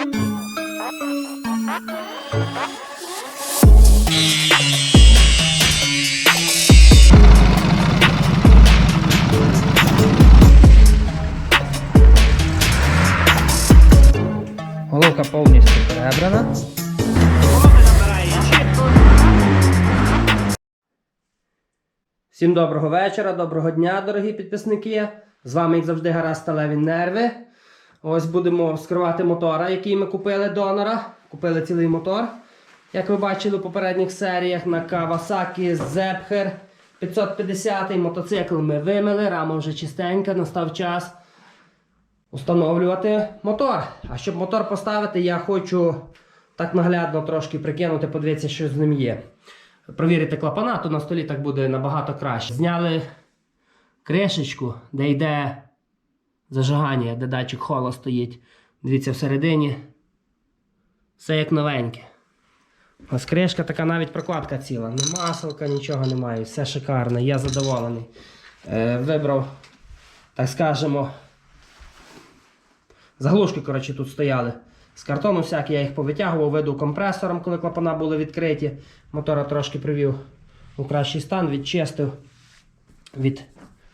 Головка повністю перебрана. Всім доброго вечора, доброго дня, дорогі підписники. З вами, як завжди, гара сталеві нерви. Ось будемо вскривати мотора, який ми купили донора. Купили цілий мотор. Як ви бачили в попередніх серіях на Kawasaki Zephyr 550 мотоцикл ми вимили, рама вже чистенька, настав час встановлювати мотор. А щоб мотор поставити, я хочу так наглядно трошки прикинути, подивитися, що з ним є. Провірити клапана, то на столі так буде набагато краще. Зняли кришечку, де йде зажигання, де датчик хола стоїть. Дивіться всередині. Все як новеньке. Ось кришка така навіть прокладка ціла. Не маселка, нічого немає. Все шикарно, я задоволений. Е, вибрав, так скажемо, Заглушки, коротше, тут стояли. З картону всякі я їх повитягував, виду компресором, коли клапана були відкриті. Мотора трошки привів у кращий стан, відчистив від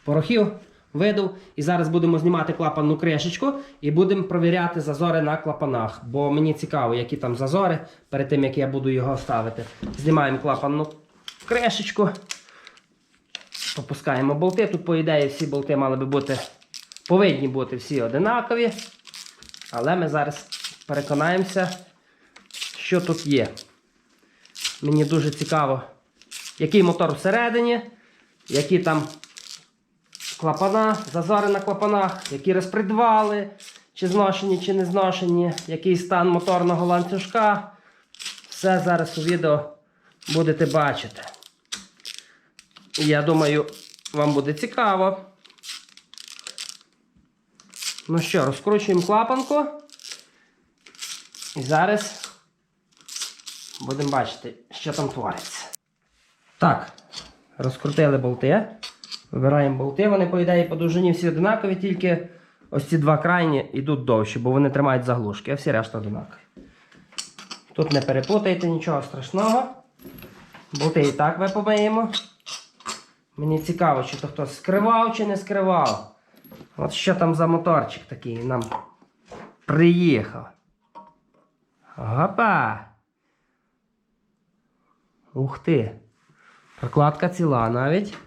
порохів, видав. І зараз будемо знімати клапанну кришечку і будемо провіряти зазори на клапанах. Бо мені цікаво, які там зазори перед тим, як я буду його ставити. Знімаємо клапанну кришечку. Попускаємо болти. Тут, по ідеї, всі болти мали би бути, повинні бути всі одинакові. Але ми зараз переконаємося, що тут є. Мені дуже цікаво, який мотор всередині, які там клапана, зазори на клапанах, які розпредвали, чи зношені, чи не зношені, який стан моторного ланцюжка. Все зараз у відео будете бачити. Я думаю, вам буде цікаво. Ну що, розкручуємо клапанку. І зараз будемо бачити, що там твориться. Так, розкрутили болти. Вибираємо болти. Вони, по ідеї, по довжині всі одинакові, тільки ось ці два крайні йдуть довші, бо вони тримають заглушки, а всі решта одинакові. Тут не перепутайте нічого страшного. Болти і так ми помиємо. Мені цікаво, чи то хтось скривав, чи не скривав. От що там за моторчик такий нам приїхав. Гопа! Ух ти! Прокладка ціла навіть.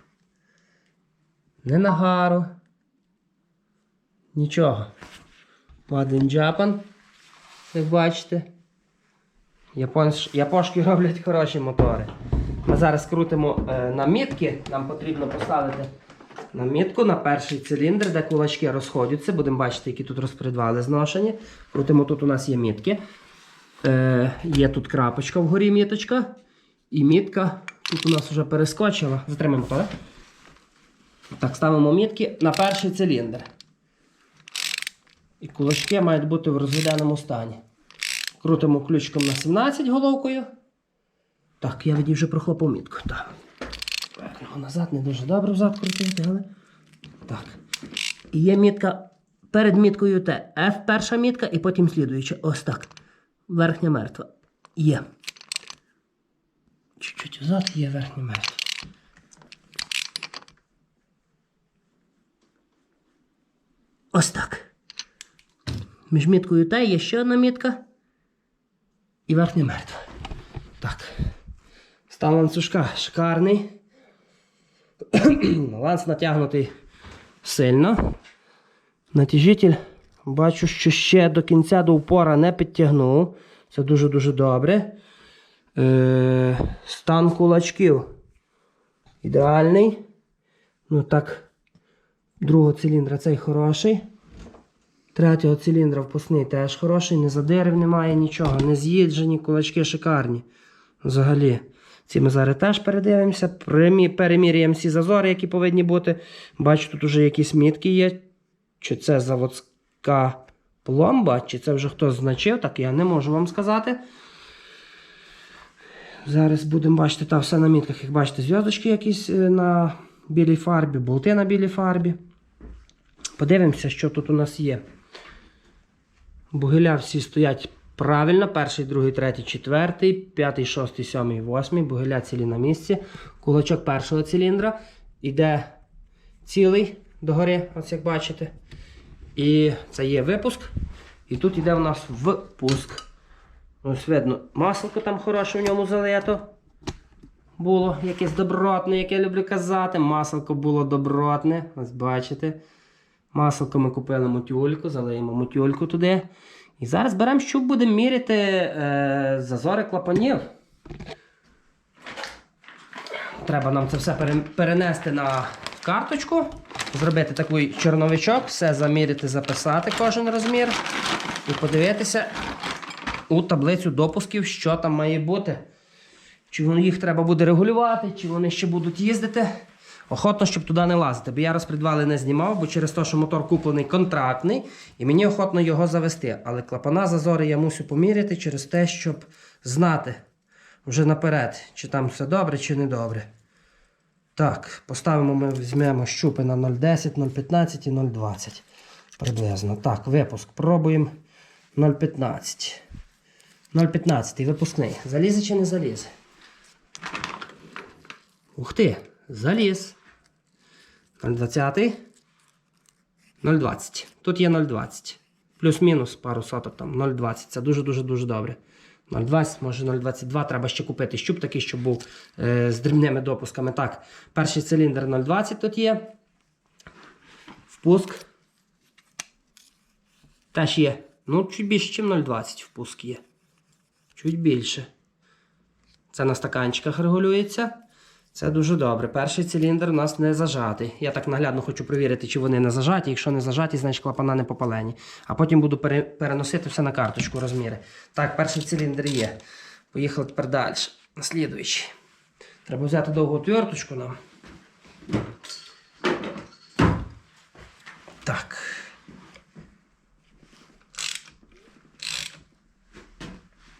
Не нагару. Нічого. Made Japan, як бачите. Япошки роблять хороші мотори. Ми зараз крутимо е, на мітки. Нам потрібно поставити на мітку на перший циліндр, де кулачки розходяться. Будемо бачити, які тут розпредвали зношені. Крутимо, тут у нас є мітки. Е, є тут крапочка вгорі міточка. І мітка тут у нас вже перескочила. Затримаємо мотор. Так, ставимо мітки на перший циліндр. І кулачки мають бути в розведеному стані. Крутимо ключиком на 17 головкою. Так, я відів вже прохлопав мітку. Так. Вернемо назад, не дуже добре взад крутити, але. Так. І є мітка перед міткою Т. F перша мітка і потім слідуюча. Ось так. Верхня мертва. Є. Чуть-чуть взад є верхня мертва. Ось так. Між міткою Т є ще одна мітка. І верхня мертва. Так. Стан ланцюжка шикарний. Ланц натягнутий сильно. Натяжитель бачу, що ще до кінця до упора не підтягнув. Це дуже-дуже добре. Е, стан кулачків ідеальний. Ну так, другого циліндра цей хороший. Третього циліндра впускний теж хороший, не задирив немає нічого, не з'їджені, кулачки шикарні. Взагалі. Ці ми зараз теж передивимося, переміряємо всі зазори, які повинні бути. Бачу, тут вже якісь мітки є. Чи це заводська пломба, чи це вже хтось значив, так я не можу вам сказати. Зараз будемо бачити та все на мітках, як бачите, зв'язочки якісь е, на білій фарбі, болти на білій фарбі. Подивимося, що тут у нас є. Бугеля всі стоять правильно. Перший, другий, третій, четвертий, п'ятий, шостий, сьомий, восьмий. Бугеля цілі на місці. Кулачок першого циліндра. Іде цілий догори, ось як бачите. І це є випуск. І тут йде у нас впуск. Ось видно, масло там хороше в ньому залито. Було якесь добротне, як я люблю казати. Масло було добротне. Ось бачите. Масло ми купили мотюльку, залиємо мотюльку туди. І зараз беремо, щоб будемо міряти е, зазори клапанів. Треба нам це все перенести на карточку, зробити такий чорновичок, все заміряти, записати кожен розмір і подивитися у таблицю допусків, що там має бути. Чи їх треба буде регулювати, чи вони ще будуть їздити. Охотно, щоб туди не лазити, бо я розпредвали не знімав, бо через те, що мотор куплений контрактний, і мені охотно його завести. Але клапана зазори я мусю поміряти через те, щоб знати вже наперед, чи там все добре, чи не добре. Так, поставимо ми візьмемо щупи на 0,10, 0,15 і 0,20 приблизно. Так, випуск. Пробуємо 0,15. 0,15 випускний. Залізе чи не залізе? Ух ти, заліз. 0,20. 0,20. Тут є 0,20. Плюс-мінус пару соток там 0,20. Це дуже-дуже дуже добре. 0,20, може 0,22. Треба ще купити щуп такий, щоб був е, з дрібними допусками. Так, перший циліндр 0,20 тут є. Впуск. Теж є. Ну, чуть більше, ніж 0,20 впуск є. Чуть більше. Це на стаканчиках регулюється. Це дуже добре. Перший циліндр у нас не зажатий. Я так наглядно хочу перевірити, чи вони не зажаті. Якщо не зажаті, значить клапана не попалені. А потім буду пере- переносити все на карточку розміри. Так, перший циліндр є. Поїхали тепер далі. Наслідуючий. Треба взяти довгу отверточку нам. Так.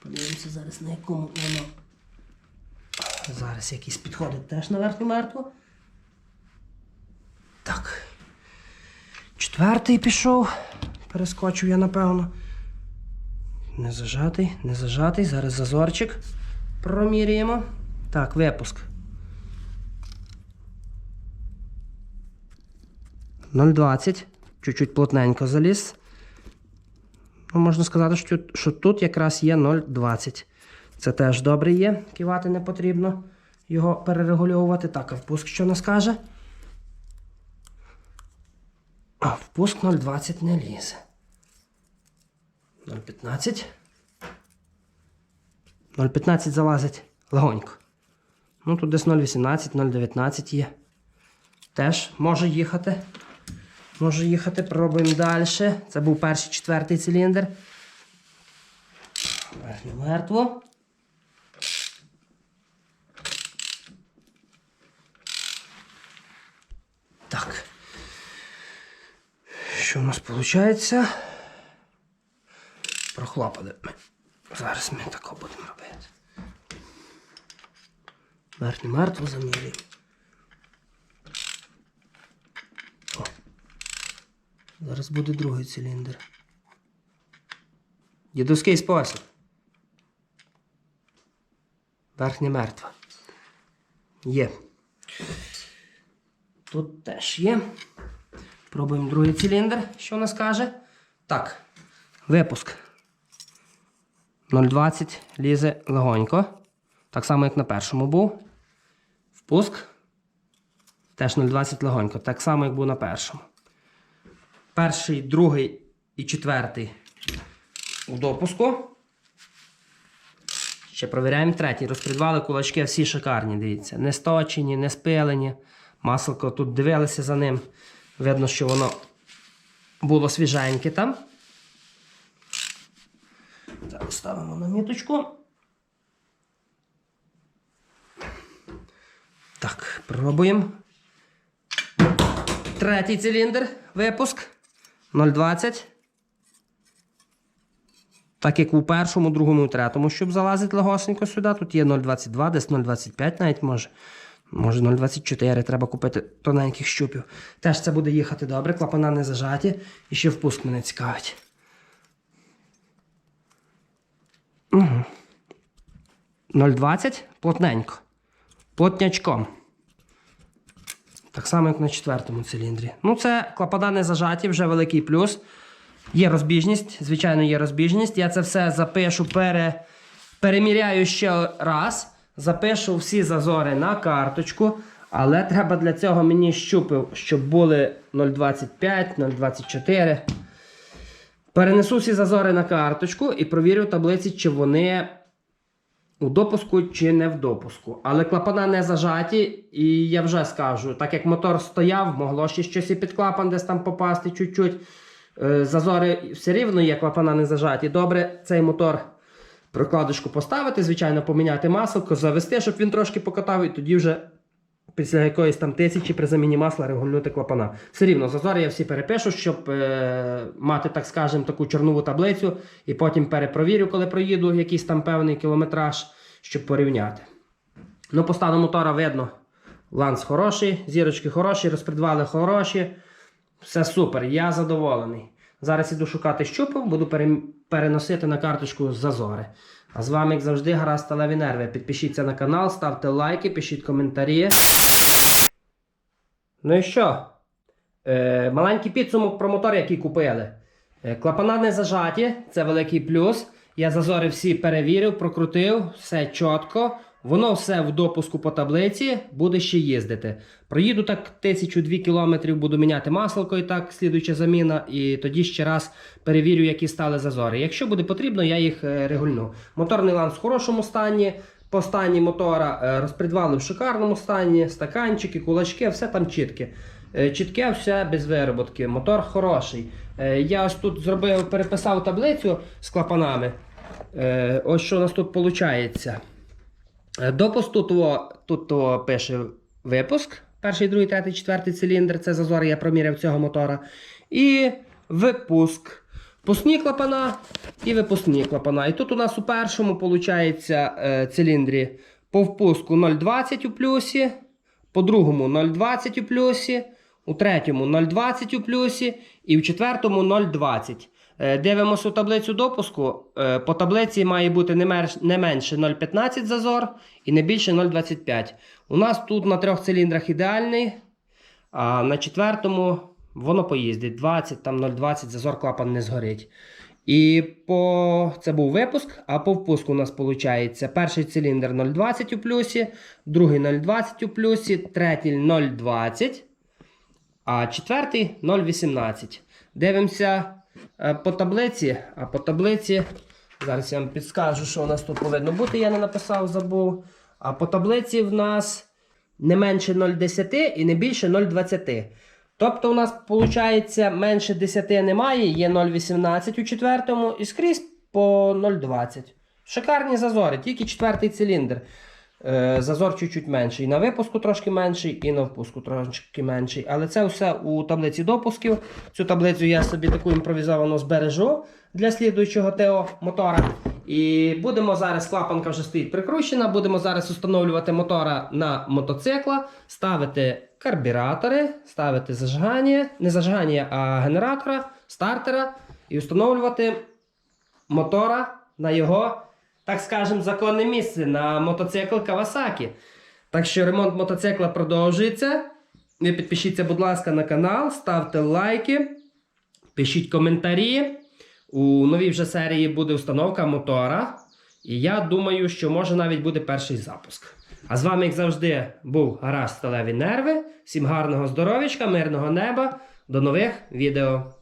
Подивимося зараз на якому. Зараз якийсь підходить теж на верхню мертву. Так. Четвертий пішов. Перескочив я, напевно. Не зажатий, не зажатий. Зараз зазорчик проміряємо. Так, випуск. 0,20. Чуть-чуть плотненько заліз. Ну, можна сказати, що, що тут якраз є 0,20. Це теж добре є. Кивати не потрібно його перерегульовувати. Так, а впуск що не скаже? А, впуск 0,20 не лізе. 0,15. 0,15 залазить легонько. Ну, тут десь 0,18, 0,19 є. Теж може їхати. Може їхати, пробуємо далі. Це був перший четвертий циліндр. Верхню мертву. Так. Що у нас виходить? Прохлопали. Зараз ми тако будемо робити. Верхню мертву замірюємо. Зараз буде другий циліндр. Дідовський спосіб. Верхня мертва. Є. Тут теж є. Пробуємо другий циліндр, що у нас каже. Так, випуск. 0,20 лізе легонько. Так само, як на першому був. Впуск. Теж 0,20 легонько. Так само, як був на першому. Перший, другий і четвертий у допуску. Ще провіряємо третій. Розпредвали кулачки всі шикарні, дивіться. Не сточені, не спилені. Масло тут дивилися за ним. Видно, що воно було свіженьке там. Зараз ставимо на міточку. Так, пробуємо. Третій циліндр. Випуск. 0,20. Так як у першому, другому і третьому, щоб залазити легосенько сюди. Тут є 0,22, десь 0,25 навіть може. Може 0,24 треба купити тоненьких щупів. Теж це буде їхати добре, клапана не зажаті. І ще впуск мене цікавить. Угу. 0,20 плотненько. Плотнячком. Так само, як на четвертому циліндрі. Ну, це клапана не зажаті, вже великий плюс. Є розбіжність, звичайно, є розбіжність. Я це все запишу, пере, переміряю ще раз. Запишу всі зазори на карточку. Але треба для цього мені щупи, щоб були 0,25, 0,24. Перенесу всі зазори на карточку і провірю в таблиці, чи вони у допуску чи не в допуску. Але клапана не зажаті, і я вже скажу, так як мотор стояв, могло ще щось і під клапан десь там попасти чуть-чуть. Е, Зазори все рівно є, клапана не зажаті. Добре, цей мотор прокладочку поставити, звичайно, поміняти масло, завести, щоб він трошки покатав, і тоді вже після якоїсь там тисячі при заміні масла регульнути клапана. Все рівно, зазори я всі перепишу, щоб е, мати, так скажемо, таку чорнову таблицю, і потім перепровірю, коли проїду якийсь там певний кілометраж, щоб порівняти. Ну, по стану мотора видно. Ланс хороший, зірочки хороші, розпредвали хороші. Все супер, я задоволений. Зараз іду шукати щупу, буду переносити на карточку зазори. А з вами, як завжди, гаразд сталеві нерви. Підпишіться на канал, ставте лайки, пишіть коментарі. Ну і що? Е, маленький підсумок про мотор, який купили. Е, клапана не зажаті, це великий плюс. Я зазори всі перевірив, прокрутив, все чітко. Воно все в допуску по таблиці, буде ще їздити. Проїду так 1002 кілометрів, буду міняти масло, і так, слідуюча заміна, і тоді ще раз перевірю, які стали зазори. Якщо буде потрібно, я їх е, регульну. Моторний ланц в хорошому стані. По стані мотора е, розпредвали в шикарному стані, стаканчики, кулачки, все там чітке. Е, Чітке, все без вироботки. Мотор хороший. Я ось тут зробив, переписав таблицю з клапанами. Ось що у нас тут виходить. Допуск тут, о, тут о, пише випуск. Перший, другий, третій, четвертий циліндр. Це зазор, я проміряв цього мотора. І випуск. Пусні клапана і випускні клапана. І тут у нас у першому виходить, е, циліндрі по впуску 0,20 у плюсі, по другому 0,20 у плюсі, у третьому 0,20 у плюсі і в четвертому 0,20. Е, Дивимося у таблицю допуску. Е, По таблиці має бути не менше 0,15 зазор і не більше 0,25. У нас тут на трьох циліндрах ідеальний, а на четвертому воно поїздить 20, там 0,20 зазор клапан не згорить. І по це був випуск, а по впуску у нас виходить перший циліндр 0,20 у плюсі, другий 0,20 у плюсі, третій 0,20, а четвертий 0,18. Дивимося по таблиці, а по таблиці, зараз я вам підскажу, що у нас тут повинно бути, я не написав, забув. А по таблиці в нас не менше 0,10 і не більше 0,20. Тобто у нас виходить менше 10 немає, є 0,18 у четвертому і скрізь по 0,20. Шикарні зазори, тільки четвертий циліндр. Е, Зазор чуть-чуть менший. На випуску трошки менший і на впуску трошки менший. Але це все у таблиці допусків. Цю таблицю я собі таку імпровізовану збережу для слідуючого ТО мотора. І будемо зараз, клапанка вже стоїть прикручена, будемо зараз встановлювати мотора на мотоцикла, ставити карбюратори, ставити зажигання, не зажигання, а генератора, стартера і встановлювати мотора на його, так скажемо, законне місце на мотоцикл Kawasaki. Так що ремонт мотоцикла продовжується. Ви підпишіться, будь ласка, на канал, ставте лайки, пишіть коментарі. У новій вже серії буде установка мотора. І я думаю, що може навіть буде перший запуск. А з вами, як завжди, був Гараж Сталеві Нерви. Всім гарного здоров'ячка, мирного неба. До нових відео.